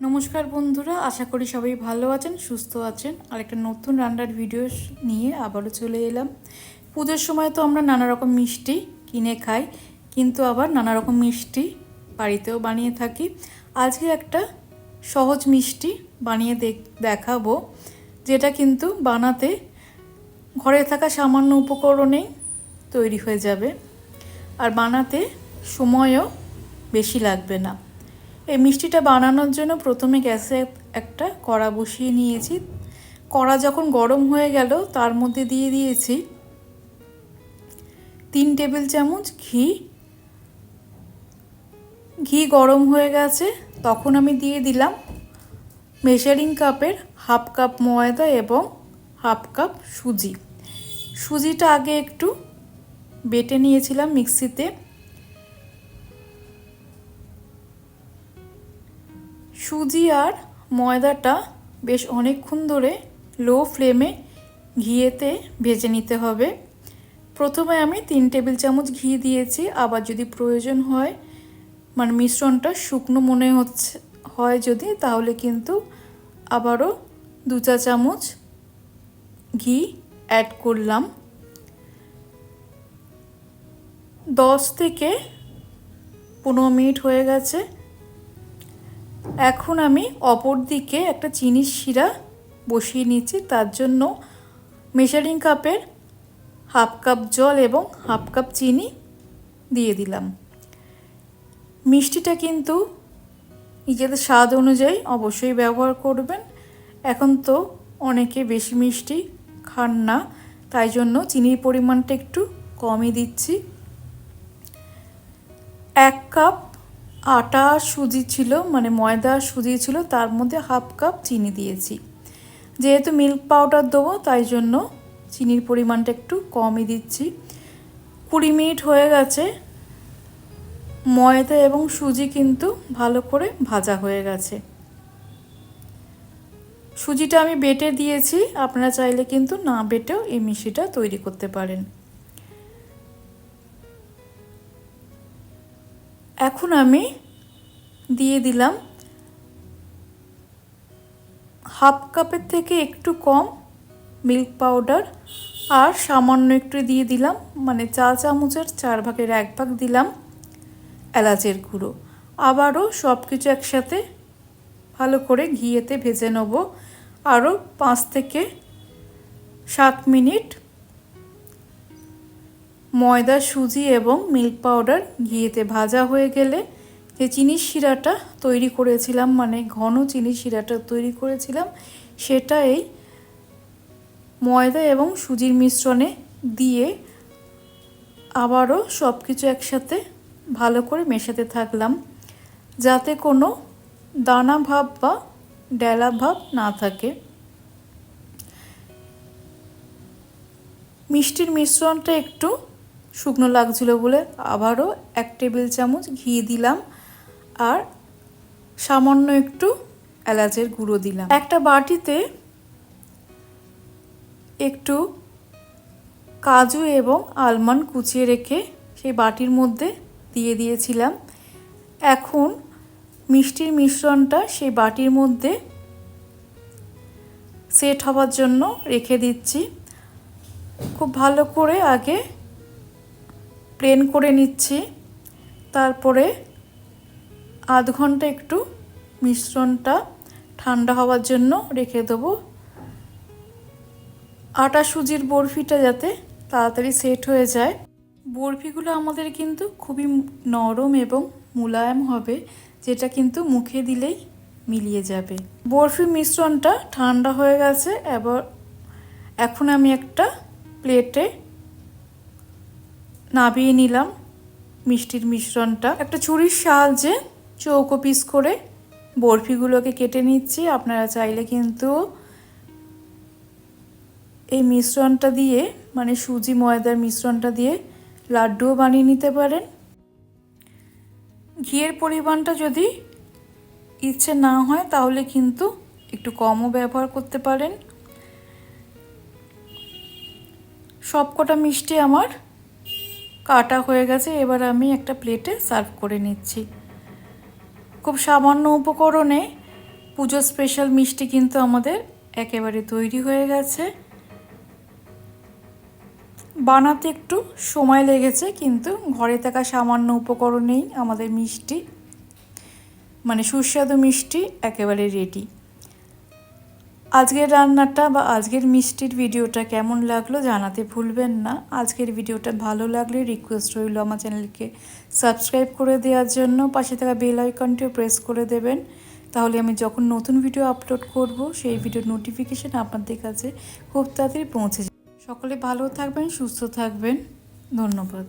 নমস্কার বন্ধুরা, আশা করি সবাই ভালো আছেন, সুস্থ আছেন। আর একটা নতুন রান্নার ভিডিও নিয়ে আবারও চলে এলাম। পুজোর সময় তো আমরা নানা রকম মিষ্টি কিনে খাই, কিন্তু আবার নানা রকম মিষ্টি বাড়িতেও বানিয়ে থাকি। আজকে একটা সহজ মিষ্টি বানিয়ে দেখ দেখাবো, যেটা কিন্তু বানাতে ঘরে থাকা সামান্য উপকরণেই তৈরি হয়ে যাবে। আর বানাতে সময়ও বেশি লাগবে না। এই মিষ্টিটা বানানোর জন্য প্রথমে গ্যাসে একটা কড়া বসিয়ে নিয়েছি। কড়া যখন গরম হয়ে গেল, তার মধ্যে দিয়ে দিয়েছি তিন টেবিল চামচ ঘি। ঘি গরম হয়ে গেছে, তখন আমি দিয়ে দিলাম মেজারিং কাপের হাফ কাপ ময়দা এবং হাফ কাপ সুজি। সুজিটা আগে একটু বেটে নিয়েছিলাম মিক্সিতে। সুজি আর ময়দাটা বেশ অনেকক্ষণ ধরে লো ফ্লেমে ঘিয়েতে ভেজে নিতে হবে। প্রথমে আমি তিন টেবিল চামচ ঘি দিয়েছি। আবার যদি প্রয়োজন হয় মানে মিশ্রণটা শুকনো মনে হচ্ছে, হয় যদি, তাহলে কিন্তু আবারও দু চা চামচ ঘি অ্যাড করলাম। দশ থেকে পনেরো মিনিট হয়ে গেছে। এখন আমি অপর দিকে একটা চিনির শিরা বসিয়ে নিচ্ছি তার জন্য মেজারিং কাপের হাফ কাপ জল এবং হাফ কাপ চিনি দিয়ে দিলাম। মিষ্টিটা কিন্তু নিজেদের স্বাদ অনুযায়ী অবশ্যই ব্যবহার করবেন। এখন তো অনেকে বেশি মিষ্টি খান না, তাই জন্য চিনির পরিমাণটা একটু কমই দিচ্ছি। এক কাপ আটা সুজি ছিল মানে ময়দা সুজি ছিল, তার মধ্যে হাফ কাপ চিনি দিয়েছি। যেহেতু মিল্ক পাউডার দেবো, তাই জন্য চিনির পরিমাণটা একটু কমই দিচ্ছি। কুড়ি মিনিট হয়ে গেছে। ময়দা এবং সুজি কিন্তু ভালো করে ভাজা হয়ে গেছে। সুজিটা আমি বেটে দিয়েছি, আপনারা চাইলে কিন্তু না বেটেও এই মিষ্টিটা তৈরি করতে পারেন। এখন আমি দিয়ে দিলাম হাফ কাপের থেকে একটু কম মিল্ক পাউডার আর সামান্য একটু দিয়ে দিলাম মানে চা চামচের চার ভাগের এক ভাগ দিলাম এলাচের গুঁড়ো। আবারও সব কিছু একসাথে ভালো করে ঘিয়েতে ভেজে নেব। আরও পাঁচ থেকে সাত মিনিট ময়দা, সুজি এবং মিল্ক পাউডার ঘিয়েতে ভাজা হয়ে গেলে যে চিনির শিরাটা তৈরি করেছিলাম মানে ঘন চিনির শিরাটা তৈরি করেছিলাম, সেটা এই ময়দা এবং সুজির মিশ্রণে দিয়ে আবারও সব কিছু একসাথে ভালো করে মেশাতে থাকলাম, যাতে কোনো দানা ভাব বা ডেলা ভাব না থাকে। মিষ্টির মিশ্রণটা একটু শুকনো লাগছিল বলে আবারও এক টেবিল চামচ ঘি দিলাম আর সামান্য একটু এলাচের গুঁড়ো দিলাম। একটা বাটিতে একটু কাজু এবং আলমন্ড কুচিয়ে রেখে সেই বাটির মধ্যে দিয়ে দিয়েছিলাম। এখন মিষ্টির মিশ্রণটা সেই বাটির মধ্যে সেট হওয়ার জন্য রেখে দিচ্ছি। খুব ভালো করে আগে প্লেন করে নিচ্ছি। তারপরে আধ ঘণ্টা একটু মিশ্রণটা ঠান্ডা হওয়ার জন্য রেখে দেবো। আটা সুজির বরফিটা যাতে তাড়াতাড়ি সেট হয়ে যায়। বরফিগুলো আমাদের কিন্তু খুবই নরম এবং মোলায়েম হবে, যেটা কিন্তু মুখে দিলেই মিলিয়ে যাবে। বরফি মিশ্রণটা ঠান্ডা হয়ে গেছে, এবার এখন আমি একটা প্লেটে নাবিয়ে নিলাম মিষ্টির মিশ্রণটা। একটা ছুরির সাহায্যে চৌকো পিস করে বরফিগুলোকে কেটে নিচ্ছি। আপনারা চাইলে কিন্তু এই মিশ্রণটা দিয়ে মানে সুজি ময়দার মিশ্রণটা দিয়ে লাড্ডুও বানিয়ে নিতে পারেন। ঘিয়ের পরিমাণটা যদি ইচ্ছে না হয় তাহলে কিন্তু একটু কমও ব্যবহার করতে পারেন। সবকটা মিষ্টি আমার কাটা হয়ে গেছে, এবার আমি একটা প্লেটে সার্ভ করে নিচ্ছি। খুব সামান্য উপকরণে পুজো স্পেশাল মিষ্টি কিন্তু আমাদের একেবারে তৈরি হয়ে গেছে। বানাতে একটু সময় লেগেছে, কিন্তু ঘরে থাকা সামান্য উপকরণেই আমাদের মিষ্টি মানে সুস্বাদু মিষ্টি একেবারে রেডি আজকের রান্নাটা বা আজকের মিষ্টির ভিডিওটা কেমন লাগল জানাতে ভুলবেন না। আজকের ভিডিওটা ভালো লাগলে রিকোয়েস্ট রইল আমার চ্যানেলকে সাবস্ক্রাইব করে দেওয়ার জন্য, পাশে থাকা বেল আইকনটিও প্রেস করে দেবেন। তাহলে আমি যখন নতুন ভিডিও আপলোড করব, সেই ভিডিওর নোটিফিকেশান আপনাদের কাছে খুব তাড়াতাড়ি পৌঁছে যাবে। সকলে ভালো থাকবেন, সুস্থ থাকবেন। ধন্যবাদ।